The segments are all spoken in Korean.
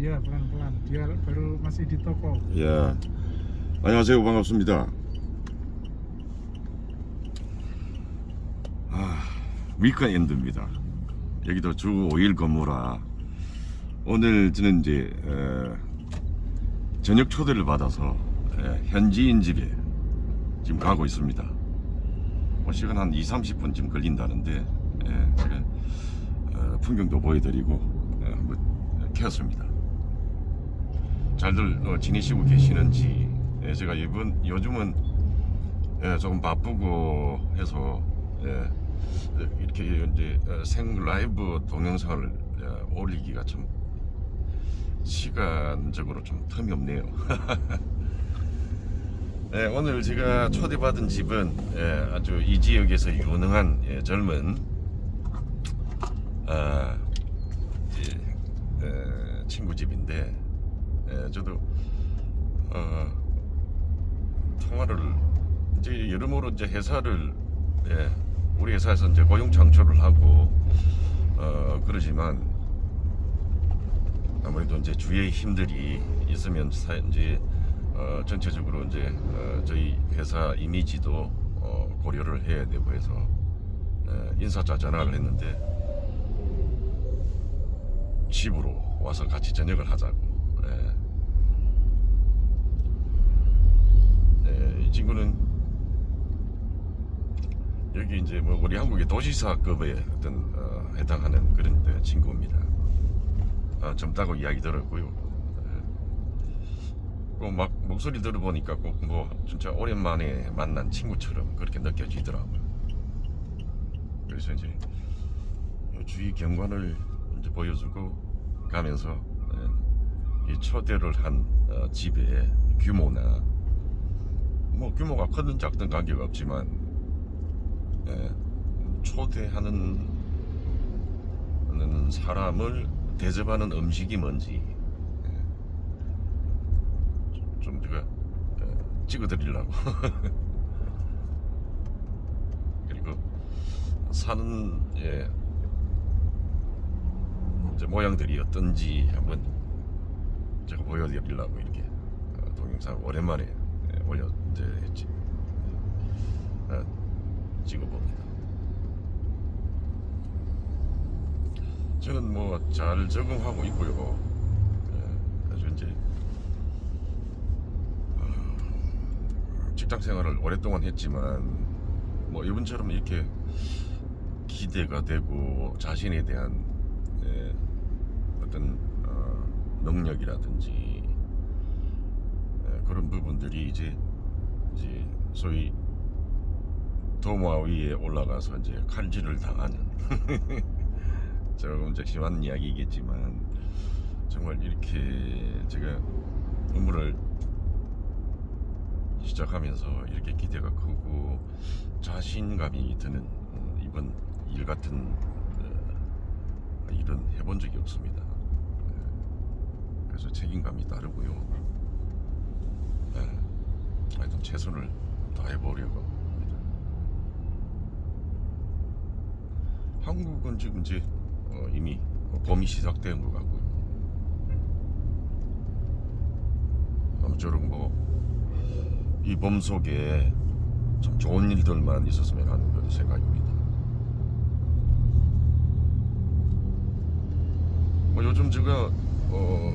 Iya pelan-pelan. Dia baru masih di toko. 예. 안녕하세요. 반갑습니다. 아, 위크엔드입니다. 여기도 주 5일 근무라 오늘 저는 이제 에, 저녁 초대를 받아서 에, 현지인 집에 지금 가고 있습니다. 뭐 시간 한 2, 30분 쯤 걸린다는데 에, 제가 어, 풍경도 보여드리고 에, 한번 켰습니다. 잘들 어, 지내시고 계시는지 예, 제가 이번 요즘은 예, 조금 바쁘고 해서 예, 이렇게 이제 어, 생 라이브 동영상을 예, 올리기가 좀 시간적으로 좀 텀이 없네요. 예, 오늘 제가 초대받은 집은 예, 아주 이 지역에서 유능한 예, 젊은 아, 예, 예, 친구 집인데 예, 저도 어, 통화를 이제 여러모로 이제 회사를 예, 우리 회사에서 이제 고용 창출을 하고 어, 그러지만 아무래도 이제 주위에 힘들이 있으면 사, 이제 어, 전체적으로 이제 어, 저희 회사 이미지도 어, 고려를 해야 되고 해서 예, 인사자 전화를 했는데 집으로 와서 같이 저녁을 하자고. 예. 예, 이 친구는 여기 이제 뭐 우리 한국의 도시사급에 어떤 어, 해당하는 그런 데 친구입니다. 아, 젊다고 이야기 들었고요. 예. 꼭막 목소리 들어보니까 꼭 뭐 진짜 오랜만에 만난 친구처럼 그렇게 느껴지더라고요. 그래서 이제 주위 경관을 이제 보여주고 가면서 예, 이 초대를 한 어, 집의 규모나 뭐 규모가 크든 작든 관계가 없지만 예, 초대하는 하는 사람을 대접하는 음식이 뭔지 예, 좀- 좀 제가 예, 찍어드리려고. 그리고 사는 예, 모양들이 어떤지 한번 제가 보여드리려고 이렇게 어, 동영상 오랜만에 예, 올려 이제 했지 어, 찍어봅니다. 저는 뭐 잘 적응하고 있고요. 예, 아주 이제 어, 직장 생활을 오랫동안 했지만 뭐 이분처럼 이렇게 기대가 되고 자신에 대한 예, 어떤 어, 능력이라든지 예, 그런 부분들이 이제 이제 소위 도마 위에 올라가서 이제 칼질을 당하는 조금 좀 심한 이야기겠지만 정말 이렇게 제가 업무를 시작하면서 이렇게 기대가 크고 자신감이 드는 음, 이번 일 같은 어, 일은 해본 적이 없습니다. 예, 그래서 책임감이 따르고요. 최선을 다해 보려고 합니다. 한국은 지금 이제 어, 이미 봄이 시작된 것 같고요. 아무쪼록 뭐이 봄 속에 참 좋은 일들만 있었으면 하는 그런 생각입니다. 뭐 요즘 제가 어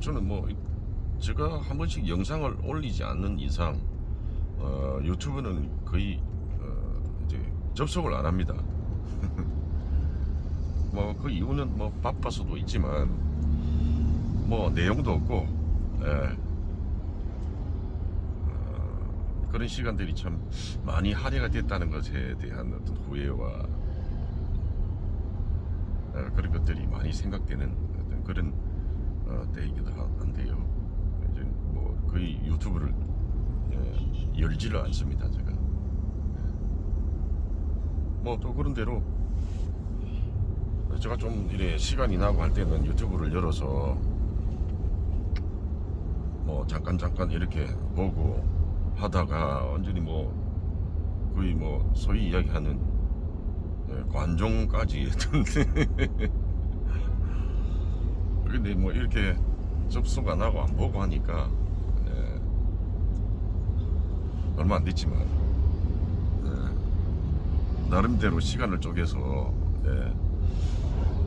저는 뭐 이- 제가 한 번씩 영상을 올리지 않는 이상 어 유튜브는 거의 어 이제 접속을 안 합니다. 뭐 그 이유는 뭐 바빠서도 있지만 뭐 내용도 없고 예. 어, 그런 시간들이 참 많이 할애가 됐다는 것에 대한 어떤 후회와 어, 그런 것들이 많이 생각되는 어떤 그런 어, 때이기도 하- 한데요. 거의 유튜브를 예, 열지를 않습니다 제가. 뭐 또 그런 대로 제가 좀 이래 시간이 나고 할 때는 유튜브를 열어서 뭐 잠깐 잠깐 이렇게 보고 하다가 완전히 뭐 거의 뭐 소위 이야기하는 예, 관종까지 했던데 근데 뭐 이렇게 안 하고 안 보고 하니까 예, 얼마 안 됐지만 예, 나름대로 시간을 쪼개서 예,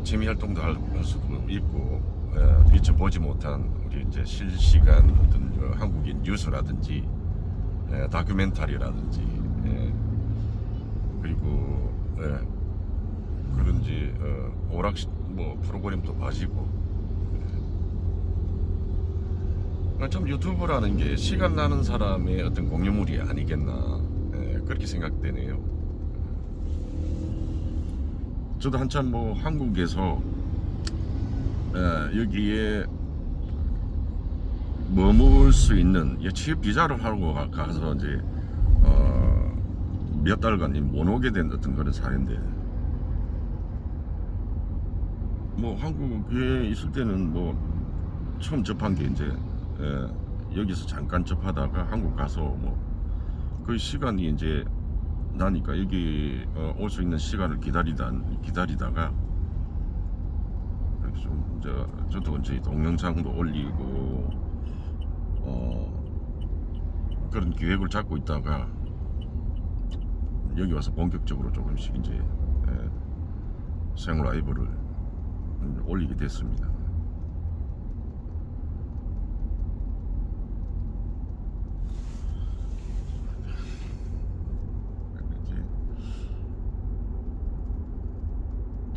재미 활동도 할, 할 수도 있고 예, 미처 보지 못한 우리 이제 실시간 어떤 그 한국인 뉴스라든지 예, 다큐멘터리라든지 예, 그리고 예, 그런지 어, 오락실 뭐 프로그램도 봐지고 예. 참 유튜브라는 게 시간 나는 사람의 어떤 공유물이 아니겠나 예, 그렇게 생각되네요. 저도 한참 뭐 한국에서 예, 여기에 머물 수 있는 예, 취업 비자를 하고 가- 가서 이제 어, 몇 달간 못 오게 된 어떤 그런 사례인데 뭐 한국에 있을 때는 뭐 처음 접한 게 이제 예, 여기서 잠깐 접하다가 한국 가서 뭐 그 시간이 이제 나니까 여기 어, 올수 있는 시간을 기다리다 기다리다가 좀 이제 저도 이제 동영상도 올리고 어 그런 계획을 잡고 있다가 여기 와서 본격적으로 조금씩 이제 예, 생 라이브를 올리게 됐습니다.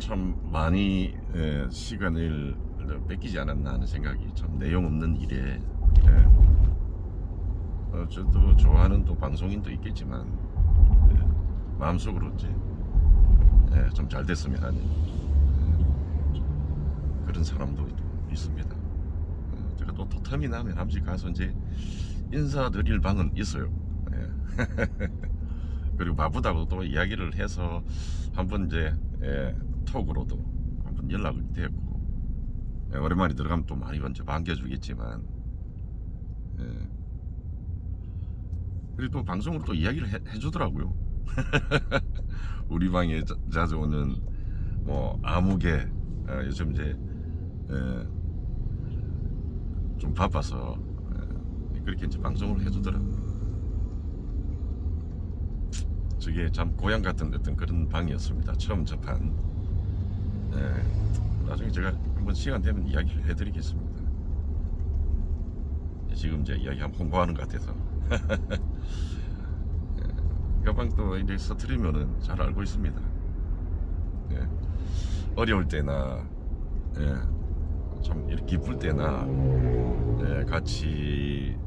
이제 참 많이 예, 시간을 뺏기지 않았나 하는 생각이 참 내용 없는 일에 예. 어, 저도 좋아하는 또 방송인도 있겠지만 예, 마음속으로 이제 예, 좀잘 됐으면 하는 예, 그런 사람도 있습니다. 예, 제가 또 틈이 나면 한 번씩 가서 이제 인사드릴 방은 있어요. 예. 그리고 바쁘다고 또 이야기를 해서 한번 이제 예, 톡으로도 한번 연락을 됐고 예, 오랜만에 들어가면 또 많이 먼저 반겨주겠지만 예. 그리고 또 방송으로 또 이야기를 해, 해주더라고요. 우리 방에 자, 자주 오는 뭐 아무개 어, 요즘 이제 예, 좀 바빠서 예, 그렇게 이제 방송을 해주더라고요. 저게 참 고향 같은 어떤 그런 방이었습니다. 처음 접한. 예, 나중에 제가 한번 시간 되면 이야기를 해드리겠습니다. 지금 이제 이야기 한번 홍보하는 것 같아서. 예, 가방도 이제 서투리면은 잘 알고 있습니다. 예, 어려울 때나, 예, 참 이렇게 기쁠 때나, 예, 같이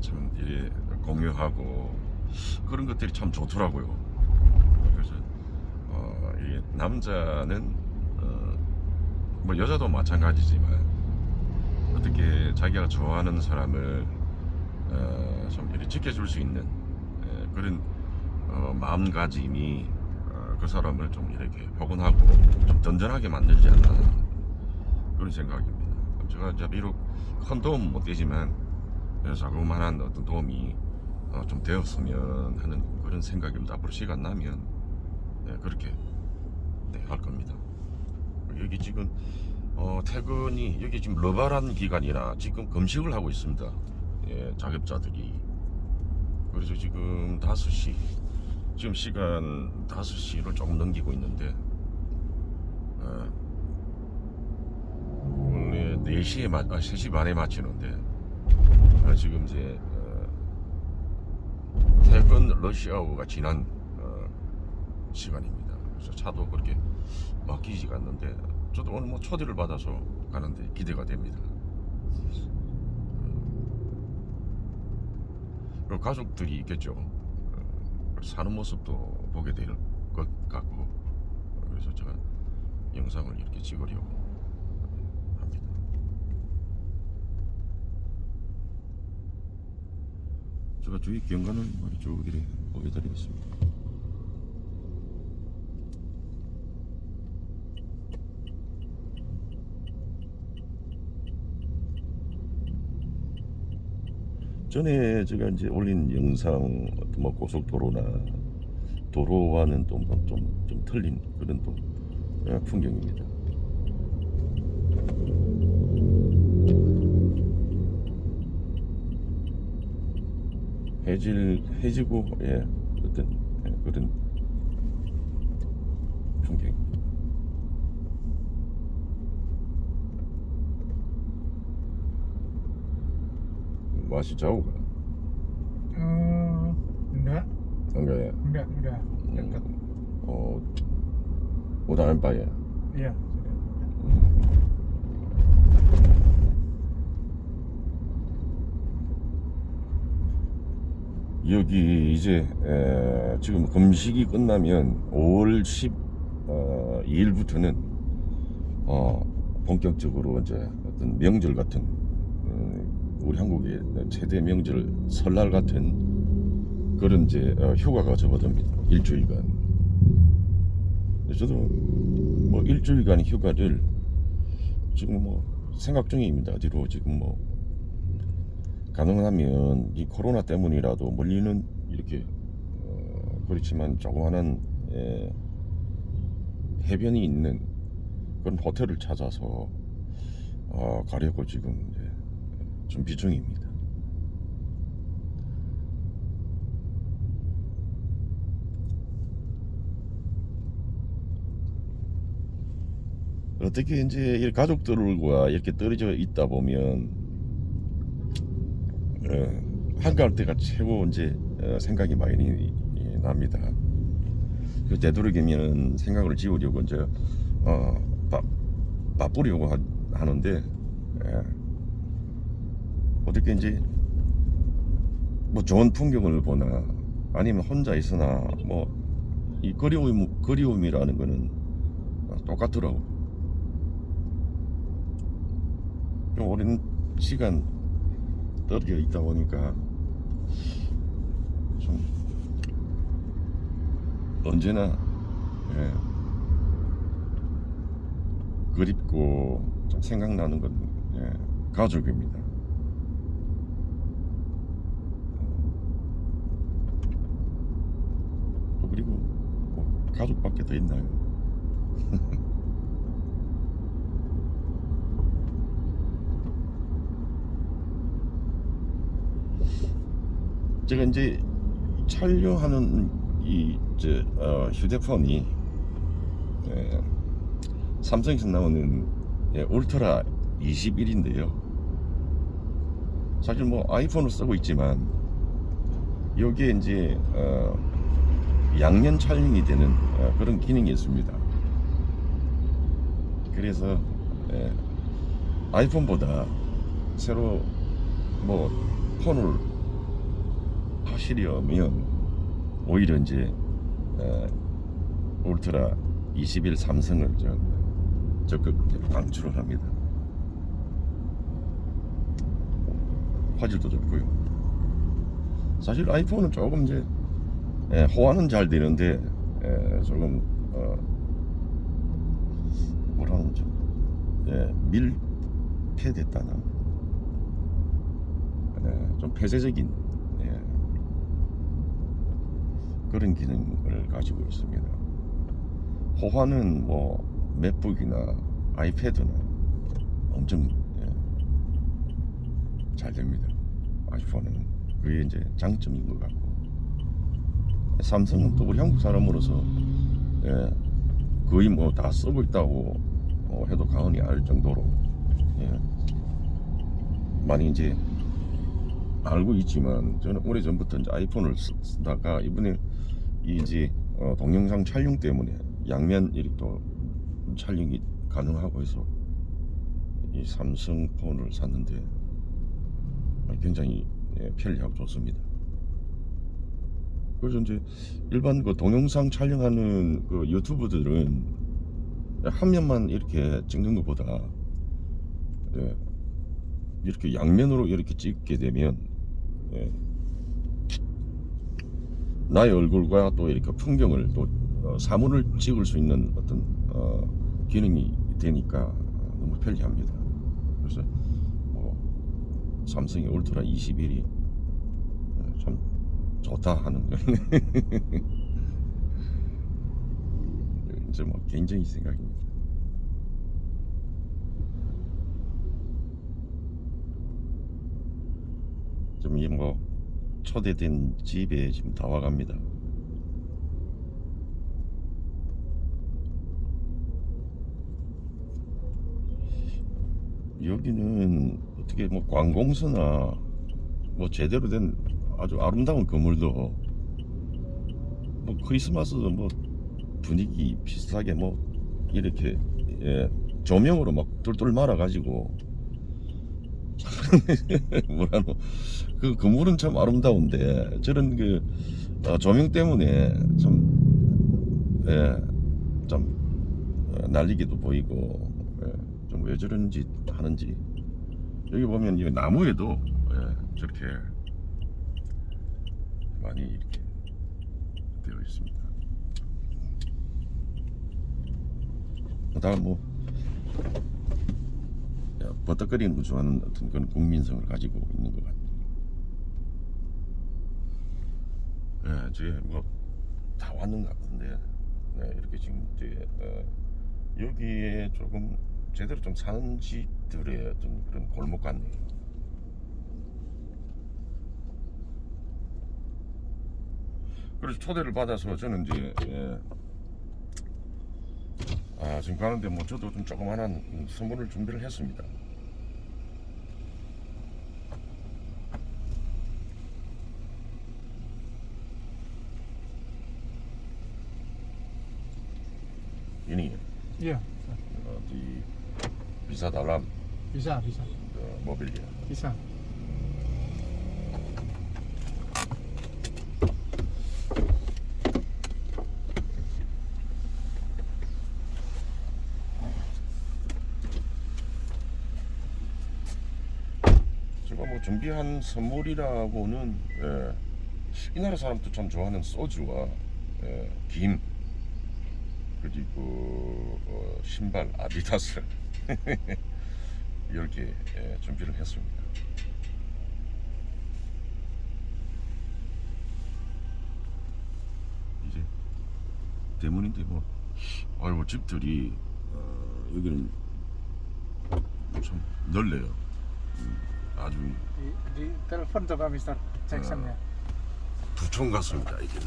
참 이렇게 공유하고 그런 것들이 참 좋더라고요. 남자는 어, 뭐 여자도 마찬가지지만 어떻게 자기가 좋아하는 사람을 어, 좀 이렇게 지켜줄 수 있는 예, 그런 어, 마음가짐이 어, 그 사람을 좀 이렇게 포근하고 좀 든든하게 만들지 않나 그런 생각입니다. 제가 이제 비록 큰 도움은 못 되지만 예, 자그마한 어떤 도움이 어, 좀 되었으면 하는 그런 생각입니다. 앞으로 시간 나면 네, 그렇게 네, 할 겁니다. 여기 지금 어, 퇴근이 여기 지금 러바란 기간이라 지금 금식을 하고 있습니다. 예, 자격자들이 그래서 지금 5시 지금 시간 5시를 조금 넘기고 있는데 어, 원래 4시에 마, 아, 3시 반에 마치는데 아, 지금 이제 어, 퇴근 러시아워가 지난 어, 시간입니다. 그래서 차도 그렇게 막히지가 않는데 저도 오늘 뭐 초대를 받아서 가는데 기대가 됩니다. 음, 그리고 가족들이 있겠죠. 어, 사는 모습도 보게 될 것 같고 그래서 제가 영상을 이렇게 찍으려고 합니다. 제가 주위 경관을 많이 쭉 이렇게 보여드리겠습니다. 전에 제가 이제 올린 영상 어떤 뭐 고속도로나 도로와는 좀좀 뭐 좀, 좀 틀린 그런 또 예, 풍경입니다. 해질 해지고 예 어떤 예, 그런 풍경. Jauh kan? Eh, enggak, Enggak ya? enggak, udah dekat. Oh, udah nampak ya? Iya, sudah. 여기 이제 에, 지금 금식이 끝나면 5월 12일부터는 어, 본격적으로 이제 어떤 명절 같은 음, 우리 한국의 최대 명절 설날 같은 그런 이제 어, 휴가가 접어듭니다. 일주일간. 저도 뭐 일주일간 휴가를 지금 뭐 생각 중입니다. 뒤로 지금 뭐 가능하면 이 코로나 때문이라도 멀리는 이렇게 어, 그렇지만 조그마한 예, 해변이 있는 그런 호텔을 찾아서 어, 가려고 지금 준비 중입니다. 어떻게 이제 이 가족들과 이렇게 떨어져 있다 보면 어, 한가할 때가 최고 이제 어, 생각이 많이 예, 납니다. 그 되도록이면 생각을 지우려고 이제 어, 바, 바쁘려고 하, 하는데 예. 어떻게 이제 뭐 좋은 풍경을 보나 아니면 혼자 있으나 뭐 이 그리움 그리움이라는 거는 똑같더라고. 좀 오랜 시간 떨어져 있다 보니까 좀 언제나 예, 그립고 좀 생각나는 건 예, 가족입니다. 또 그리고 뭐 가족밖에 더 있나요? 제가 이제 촬영하는 이 이제 어, 휴대폰이 예, 삼성에서 나오는 예, 울트라 21인데요. 사실 뭐 아이폰을 쓰고 있지만 여기에 이제 어, 양면 촬영이 되는 어, 그런 기능이 있습니다. 그래서 예, 아이폰보다 새로 뭐 폰을 하시려면 오히려 이제 어, 울트라 21 삼성을 저 적극 방출을 합니다. 화질도 좋고요. 사실 아이폰은 조금 이제 예, 호환은 잘 되는데 예, 조금 어, 뭐라 하죠? 예, 밀폐됐다나 예, 좀 폐쇄적인 예, 그런 기능을 가지고 있습니다. 호환은 뭐 맥북이나 아이패드나 엄청 예, 잘 됩니다. 아이폰은 그게 이제 장점인 것 같고 삼성은 또 우리 한국 사람으로서 예, 거의 뭐 다 쓰고 있다고 어, 해도 과언이 아닐 정도로 예, 많이 이제 알고 있지만 저는 오래 전부터 아이폰을 쓰- 쓰다가 이번에 이 이제 어, 동영상 촬영 때문에 양면 이렇게 또 촬영이 가능하고 해서 이 삼성 폰을 샀는데 굉장히 예, 편리하고 좋습니다. 그래서 이제 일반 그 동영상 촬영하는 그 유튜브들은 한 면만 이렇게 찍는 것보다 예, 이렇게 양면으로 이렇게 찍게 되면 예, 나의 얼굴과 또 이렇게 풍경을 또 어, 사물을 찍을 수 있는 어떤 어, 기능이 되니까 너무 편리합니다. 그래서 뭐 삼성의 울트라 21이 참 좋다 하는 거 이제 뭐 개인적인 생각입니다. 좀 이게 뭐 초대된 집에 지금 다 와갑니다. 여기는 어떻게 뭐 관공서나 뭐 제대로 된 아주 아름다운 건물도 뭐 크리스마스 뭐 분위기 비슷하게 뭐 이렇게 예, 조명으로 막 똘똘 말아 가지고. 뭐라노. 그 건물은 참 아름다운데 저런 그 어, 조명 때문에 좀 예, 좀 어, 날리기도 보이고 예, 좀 왜 저런지 하는지. 여기 보면 이 나무에도 예, 저렇게 많이 이렇게 되어 있습니다. 다음 뭐 야, 버떡거리는 거 좋아하는 어떤 그런 국민성을 가지고 있는 것 같아요. 예, 이제 뭐다 왔는 것 같은데 네, 이렇게 지금 이제 어, 여기에 조금 제대로 좀 사는 집들의 어떤 그런 골목 같네요. 그래서 초대를 받아서 저는 이제 예, 아 지금 가는데 뭐 저도 좀 조그만한 선물을 준비를 했습니다. Iya, uh, di bisa dalam bisa, bisa, uh, mobilnya. bisa. 제가 뭐 준비한 선물이라고는 예, 이 나라 사람도 참 좋아하는 소주와 예, 김 그리고 어, 신발 아디다스 이렇게 예, 준비를 했습니다. 이제 대문인데 뭐 아이고 집들이 어, 여기는 참 넓네요. 음, 아주 Di, di telepon coba Mister Jackson ya. 부촌 같습니다 이게는.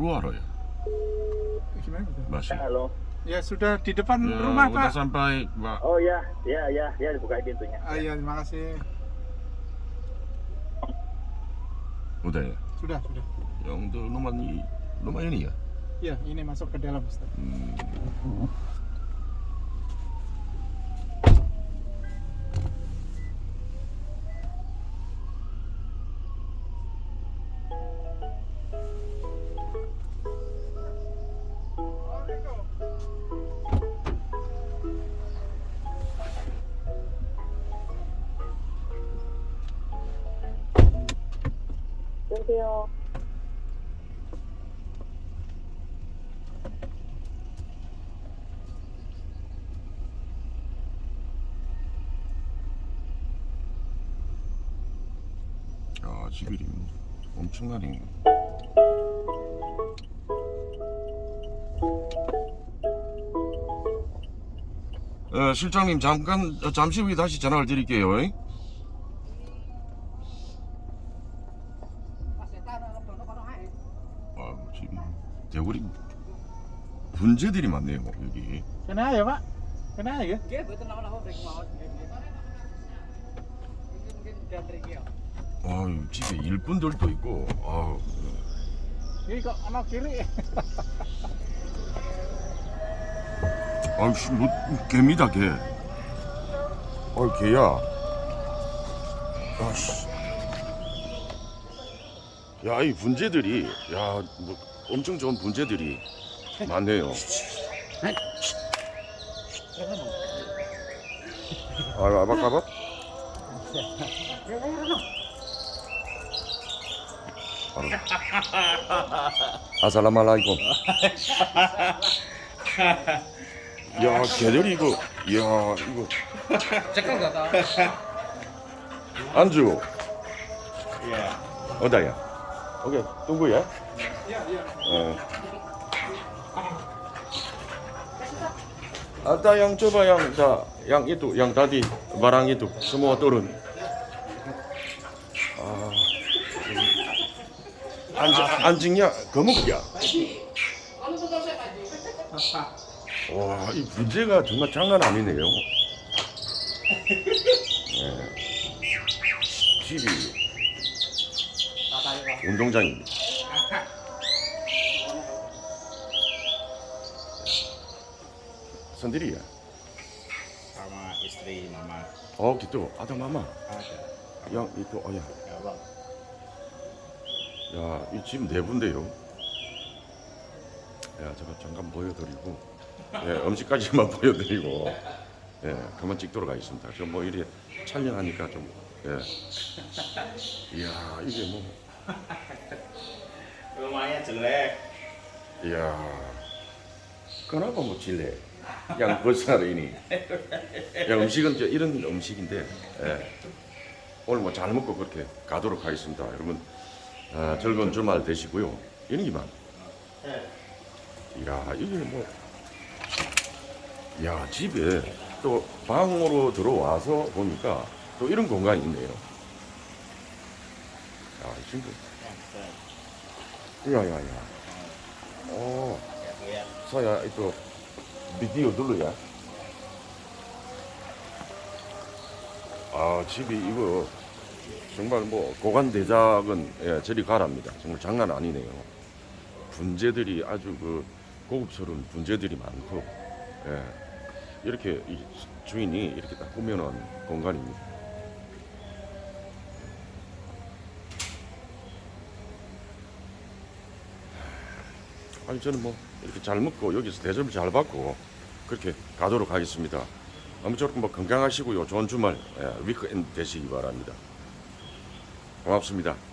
Luar ya Gimana gitu? masih. Halo. Ya sudah di depan Ya, rumah udah Pak. sampai Pak. Oh ya, ya, ya, ya dibukain pintunya. Ah, iya, terima kasih. Udah ya. Sudah, sudah. Yang untuk rumah ini rumah ini ya. Iya, ini masuk ke dalam Mister. Hmm. 40일이면 엄청난 행 어, 실장님 잠깐 잠시 후에 다시 전화를 드릴게요. 아, 뭐 집이 대구리 문제들이 많네요 뭐, 여기. 괜찮아요, 봐. 괜찮아요. Break mau. Mungkin dia break ya. 아 집에 일꾼들도 있고. 아, Ini kok anak kiri. 아이씨 뭐 개미다 개. 아 개야. 아씨. 야이 분재들이 야 뭐 엄청 좋은 분재들이 많네요. 아 아바까 바? 아살라말라이쿰. 야, 개들이 이거, 야, 이거 nggak tahu. 안주 Iya. 어디야? 오케이, tunggu ya. Iya, iya. 어. Ada yang coba yang da, yang itu, yang tadi barang itu semua turun. Ah. 안징, 안징이야 거북이야. 와, 이 문제가 정말 장난 아니네요. 네. 집이 운동장입니다. sendiri ya? sama istri mama Oh gitu, ada mama ada yang itu, oh ya, ya bang 야, 이집네 분데요. 야, 제가 잠깐 보여드리고, 예, 음식까지만 보여드리고, 예, 그만 찍도록 하겠습니다. 그뭐 이래 촬영하니까 좀, 예, 이야, 이게 뭐, jelek 이야, kenapa 뭐 질래? yang besar ini. 야, 음식은 이제 이런 음식인데, 예, 오늘 뭐 잘 먹고 그렇게 가도록 하겠습니다. 여러분, 아, 즐거운 주말 되시고요. 이기만. 이야, 이게 뭐, 야, 집에 또 방으로 들어와서 보니까 또 이런 공간이 있네요. 야, 이 친구. 야, 야, 야. 어, itu video dulu ya. 아, 집이 이거 정말 뭐 고관 대작은 예, 저리 가랍니다. 정말 장난 아니네요. 분재들이 아주 그 고급스러운 분재들이 많고 예, 이렇게 이 주인이 이렇게 딱 꾸며놓은 공간입니다. 아니 저는 뭐 이렇게 잘 먹고 여기서 대접을 잘 받고 그렇게 가도록 하겠습니다. 아무쪼록 뭐 건강하시고요. 좋은 주말 예, 위크엔드 되시기 바랍니다. 고맙습니다.